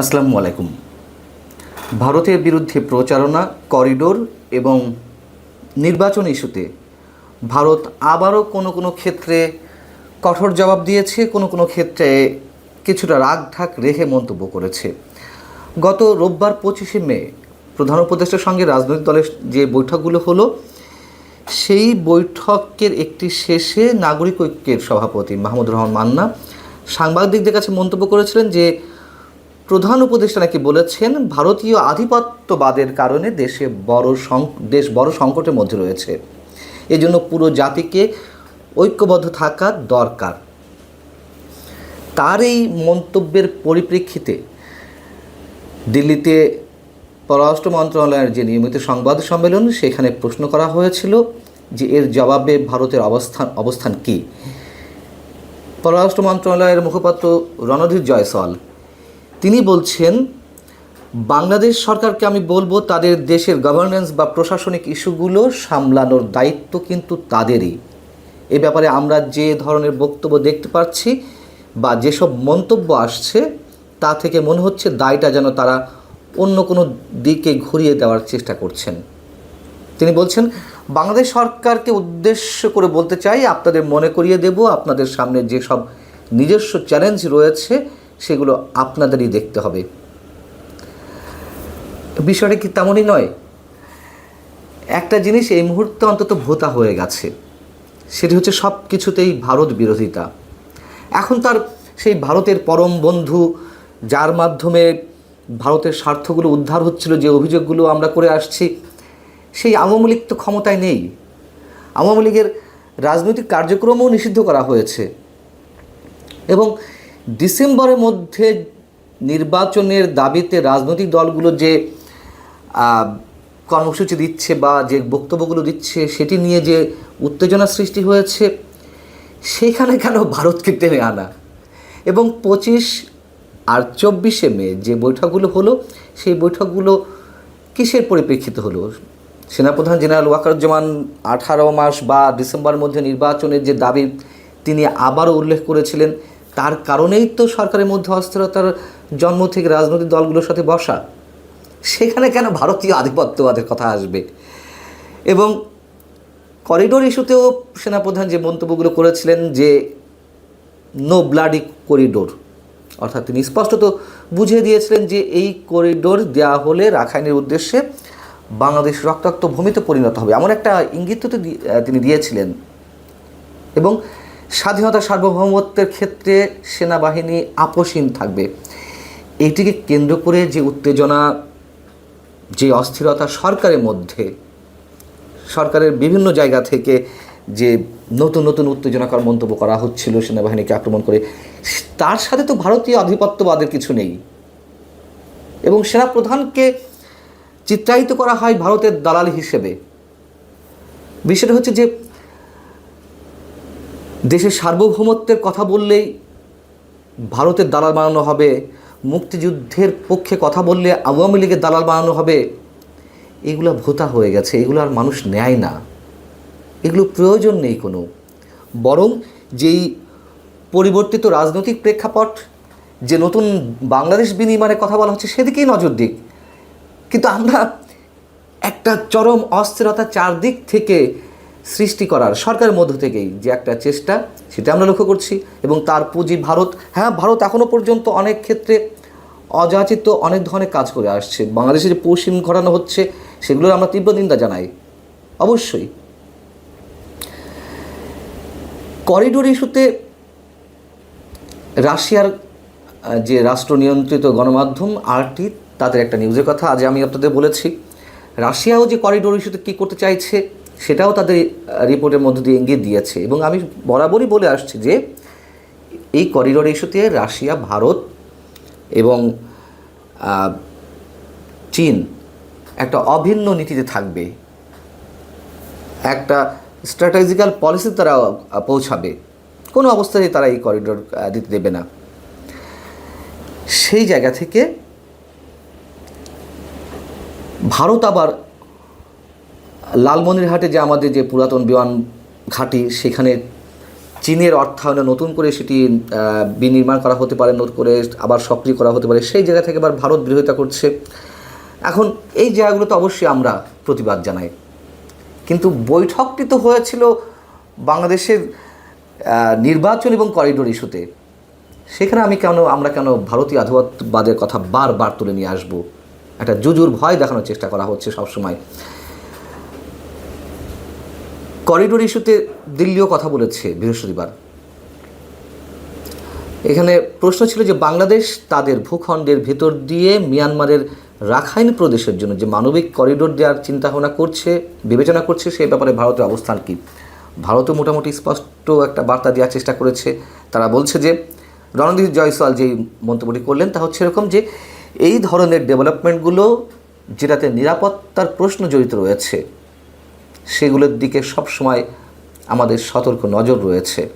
আসসালামু আলাইকুম। ভারতের বিরুদ্ধে প্রচারণা, করিডোর এবং নির্বাচন ইস্যুতে ভারত আবারও কোনো কোনো ক্ষেত্রে কঠোর জবাব দিয়েছে, কোনো কোনো ক্ষেত্রে কিছুটা রাগঢাক রেখে মন্তব্য করেছে। গত রোববার পঁচিশে মে প্রধান উপদেষ্টার সঙ্গে রাজনৈতিক দলের যে বৈঠকগুলো হলো, সেই বৈঠকের একটি শেষে নাগরিক ঐক্যের সভাপতি মাহমুদ রহমান মান্না সাংবাদিকদের কাছে মন্তব্য করেছিলেন যে প্রধান উপদেষ্টা নাকি বলেছেন, ভারতীয় আধিপত্যবাদের কারণে দেশে বড় দেশ বড় সংকটের মধ্যে রয়েছে। এজন্য পুরো জাতিকে ঐক্যবদ্ধ থাকা দরকার। তার এই মন্তব্যের পরিপ্রেক্ষিতে দিল্লিতে পররাষ্ট্র মন্ত্রণালয়ের যে নিয়মিত সংবাদ সম্মেলন, সেখানে প্রশ্ন করা হয়েছিল যে এর জবাবে ভারতের অবস্থান অবস্থান কী। পররাষ্ট্র মন্ত্রণালয়ের মুখপাত্র রণধীর জয়সওয়াল তিনি বলছেন, বাংলাদেশ সরকারকে আমি বলব তাদের দেশের গভর্নেন্স বা প্রশাসনিক ইস্যুগুলো সামলানোর দায়িত্ব কিন্তু তাদেরই। এ ব্যাপারে আমরা যে ধরনের বক্তব্য দেখতে পাচ্ছি বা যেসব মন্তব্য আসছে, তা থেকে মনে হচ্ছে দায়টা যেন তারা অন্য কোনো দিকে ঘুরিয়ে দেওয়ার চেষ্টা করছেন। তিনি বলছেন, বাংলাদেশ সরকারকে উদ্দেশ্য করে বলতে চাই, আপনাদের মনে করিয়ে দেব, আপনাদের সামনে যেসব নিজস্ব চ্যালেঞ্জ রয়েছে সেগুলো আপনাদেরই দেখতে হবে। বিষয়টা কি তেমনই নয়? একটা জিনিস এই মুহূর্তে অন্তত ভোতা হয়ে গেছে। সেটি হচ্ছে সব কিছুতেই ভারত বিরোধিতা। এখন তার সেই ভারতের পরম বন্ধু, যার মাধ্যমে ভারতের স্বার্থগুলো উদ্ধার হচ্ছিল, যে অভিযোগগুলো আমরা করে আসছি, সেই আওয়ামী লীগ তো ক্ষমতায় নেই। আওয়ামী লীগের রাজনৈতিক কার্যক্রমও নিষিদ্ধ করা হয়েছে। এবং ডিসেম্বরের মধ্যে নির্বাচনের দাবিতে রাজনৈতিক দলগুলো যে কর্মসূচি দিচ্ছে বা যে বক্তব্যগুলো দিচ্ছে, সেটি নিয়ে যে উত্তেজনা সৃষ্টি হয়েছে, সেখানে কেন ভারতকে টেনে আনা? এবং পঁচিশ আর চব্বিশে মে যে বৈঠকগুলো হলো, সেই বৈঠকগুলো কিসের পরিপ্রেক্ষিত হলো? সেনাপ্রধান জেনারেল ওয়াকারুজ্জামান আঠারো মাস বা ডিসেম্বরের মধ্যে নির্বাচনের যে দাবি, তিনি আবারও উল্লেখ করেছিলেন তার কারণেই তো সরকারের মধ্যে অস্থিরতার জন্ম থেকে রাজনৈতিক দলগুলোর সাথে বসা। সেখানে কেন ভারতীয় আধিপত্যবাদের কথা আসবে? এবং করিডোর ইস্যুতেও সেনাপ্রধান যে মন্তব্যগুলো করেছিলেন যে নো ব্লাডি করিডোর অর্থাৎ তিনি স্পষ্টত বুঝিয়ে দিয়েছিলেন যে এই করিডোর দেওয়া হলে রাখাইনের উদ্দেশ্যে বাংলাদেশ রক্তাক্ত ভূমিতে পরিণত হবে। এমন একটা ইঙ্গিত তিনি দিয়েছিলেন। এবং স্বাধীনতা সার্বভৌমত্বের ক্ষেত্রে সেনাবাহিনী আপোষহীন থাকবে। এটিকে কেন্দ্র করে যে উত্তেজনা, যে অস্থিরতা সরকারের মধ্যে, সরকারের বিভিন্ন জায়গা থেকে যে নতুন নতুন উত্তেজনাকর মন্তব্য করা হচ্ছিল সেনাবাহিনীকে আক্রমণ করে, তার সাথে তো ভারতীয় আধিপত্যবাদের কিছু নেই। এবং সেনাপ্রধানকে চিত্রায়িত করা হয় ভারতের দালাল হিসেবে। বিষয়টা হচ্ছে যে দেশের সার্বভৌমত্বের কথা বললেই ভারতের দালাল বানানো হবে, মুক্তিযুদ্ধের পক্ষে কথা বললে আওয়ামী লীগের দালাল বানানো হবে। এগুলো ভোতা হয়ে গেছে, এগুলো আর মানুষ নেয় না। এগুলো প্রয়োজন নেই কোনো। বরং যেই পরিবর্তিত রাজনৈতিক প্রেক্ষাপট, যে নতুন বাংলাদেশ বিনিময়ের কথা বলা হচ্ছে, সেদিকেই নজর দিক। কিন্তু আমরা একটা চরম অস্থিরতা চারদিক থেকে সৃষ্টি করার সরকারের মধ্য থেকেই যে একটা চেষ্টা, সেটা আমরা লক্ষ্য করছি। এবং তার পুঁজি ভারত হ্যাঁ ভারত এখনও পর্যন্ত অনেক ক্ষেত্রে অযাচিত, অনেক ধরনের কাজ করে আসছে। বাংলাদেশে যে পশ্চিম ঘটানো হচ্ছে, সেগুলোর আমরা তীব্র নিন্দা জানাই। অবশ্যই। করিডোর ইস্যুতে রাশিয়ার যে রাষ্ট্র নিয়ন্ত্রিত গণমাধ্যম আরটি, তাদের একটা নিউজের কথা, আজ আমি আপনাদের বলেছি। রাশিয়াও যে করিডোর ইস্যুতে কী করতে চাইছে সেটাও তাদের রিপোর্টের মধ্য দিয়ে ইঙ্গিত দিয়েছে। এবং আমি বরাবরই বলে আসছি যে, এই করিডোর ইস্যুতে রাশিয়া, ভারত এবং চীন একটা অভিন্ন নীতিতে থাকবে। একটা স্ট্র্যাটেজিক্যাল পলিসি তারা পৌঁছাবে। কোনো অবস্থায় তারা এই করিডোর দিতে দেবে না। সেই জায়গা থেকে ভারত আবার লালমনিরহাটে যে আমাদের যে পুরাতন বিমান ঘাঁটি, সেখানে চীনের অর্থায়নে নতুন করে সেটি বিনির্মাণ করা হতে পারে, নতুন করে আবার সক্রিয় করা হতে পারে, সেই জায়গা থেকে আবার ভারত বিরোধিতা করছে। এখন এই জায়গাগুলোতে অবশ্যই আমরা প্রতিবাদ জানাই। কিন্তু বৈঠকটি তো হয়েছিল বাংলাদেশের নির্বাচন এবং করিডোর ইস্যুতে সেখানে আমি কেন, আমরা কেন ভারতীয় আধিপত্যবাদের কথা বারবার তুলে নিয়ে আসব? একটা জুজুর ভয় দেখানোর চেষ্টা করা হচ্ছে সবসময়। করিডোর ইস্যুতে দিল্লিও কথা বলেছে বৃহস্পতিবার। এখানে প্রশ্ন ছিল যে বাংলাদেশ তাদের ভূখণ্ডের ভেতর দিয়ে মিয়ানমারের রাখাইন প্রদেশের জন্য যে মানবিক করিডোর দেওয়ার চিন্তাভাবনা করছে, বিবেচনা করছে, সে ব্যাপারে ভারতের অবস্থান কী? ভারতও মোটামুটি স্পষ্ট একটা বার্তা দেওয়ার চেষ্টা করেছে। তারা বলছে যে, রণদীপ জয়সওয়াল যেই মন্তব্যটি করলেন, তা হচ্ছে এরকম যে, এই ধরনের ডেভেলপমেন্টগুলো যেটাতে নিরাপত্তার প্রশ্ন জড়িত রয়েছে সেগুলোর দিকে সবসময় আমাদের সতর্ক নজর রয়েছে।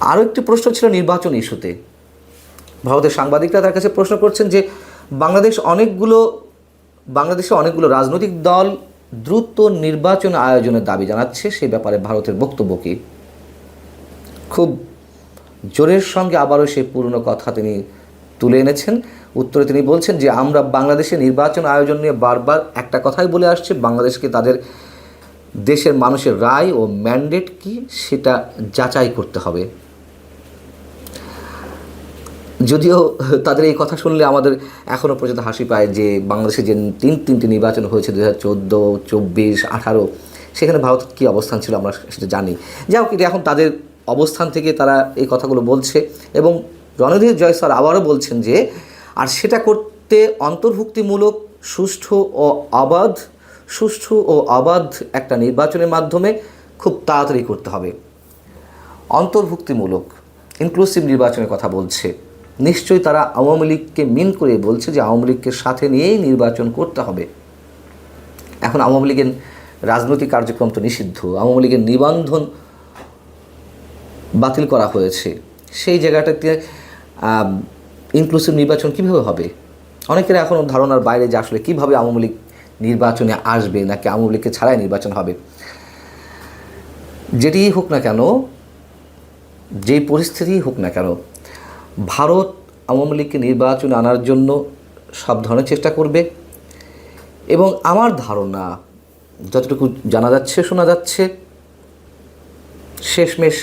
আরও একটি প্রশ্ন ছিল নির্বাচন ইস্যুতে। ভারতের সাংবাদিকরা তার কাছে প্রশ্ন করছেন যে, বাংলাদেশ অনেকগুলো, বাংলাদেশে অনেকগুলো রাজনৈতিক দল দ্রুত নির্বাচন আয়োজনের দাবি জানাচ্ছে সেই ব্যাপারে ভারতের বক্তব্য কী? খুব জোরের সঙ্গে আবারও সেই পুরনো কথা তিনি তুলে এনেছেন। উত্তরে তিনি বলছেন যে, আমরা বাংলাদেশে নির্বাচন আয়োজন নিয়ে বারবার একটা কথাই বলে আসছি। বাংলাদেশকে তাদের দেশের মানুষের রায় ও ম্যান্ডেট কি সেটা যাচাই করতে হবে। যদিও তাদের এই কথা শুনলে আমাদের এখনও পর্যন্ত হাসি পায় যে, বাংলাদেশে যে তিন, তিনটি নির্বাচন হয়েছে দু হাজার চোদ্দ, চব্বিশ, আঠারো, সেখানে ভারতের কী অবস্থান ছিল আমরা সেটা জানি। যাই হোক, এটা এখন তাদের অবস্থান থেকে তারা এই কথাগুলো বলছে এবং রণধীর জয়সর আবারও বলছেন যে আর সেটা করতে অন্তর্ভুক্তিমূলক, সুষ্ঠু ও অবাধ সুষ্ঠু ও অবাধ একটা নির্বাচনের মাধ্যমে খুব তাড়াতাড়ি করতে হবে। অন্তর্ভুক্তিমূলক ইনক্লুসিভ নির্বাচনের কথা বলছে। নিশ্চয়ই তারা আওয়ামী লীগকে মিন করে বলছে যে আওয়ামী লীগকে সাথে নিয়েই নির্বাচন করতে হবে। এখন আওয়ামী লীগের রাজনৈতিক কার্যক্রম তো নিষিদ্ধ। আওয়ামী লীগের নিবন্ধন বাতিল করা হয়েছে। সেই জায়গাটাতে ইনক্লুসিভ নির্বাচন কীভাবে হবে? অনেকের এখনও ধারণার বাইরে যে আসলে কীভাবে আওয়ামী লীগ নির্বাচনে আসবে নাকি আওয়ামী লীগকে ছাড়াই নির্বাচন হবে। যেটিই হোক না কেন, যেই পরিস্থিতিই হোক না কেন, ভারত আওয়ামী লীগকে নির্বাচনে আনার জন্য সব ধরনের চেষ্টা করবে। এবং আমার ধারণা, যতটুকু জানা যাচ্ছে, শোনা যাচ্ছে, শেষমেশ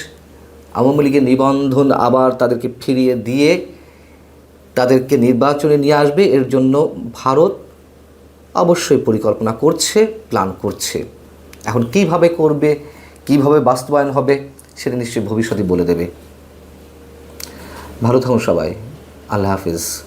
আওয়ামী লীগের নিবন্ধন আবার তাদেরকে ফিরিয়ে দিয়ে তাদেরকে নির্বাচনে নিয়ে আসবে, এর জন্য ভারত অবশ্যই পরিকল্পনা করছে প্ল্যান করছে। এখন কীভাবে করবে, কীভাবে বাস্তবায়ন হবে, সেটা নিশ্চয়ই ভবিষ্যতে বলে দেবে। ভালো থাকুন সবাই। আল্লাহ হাফিজ।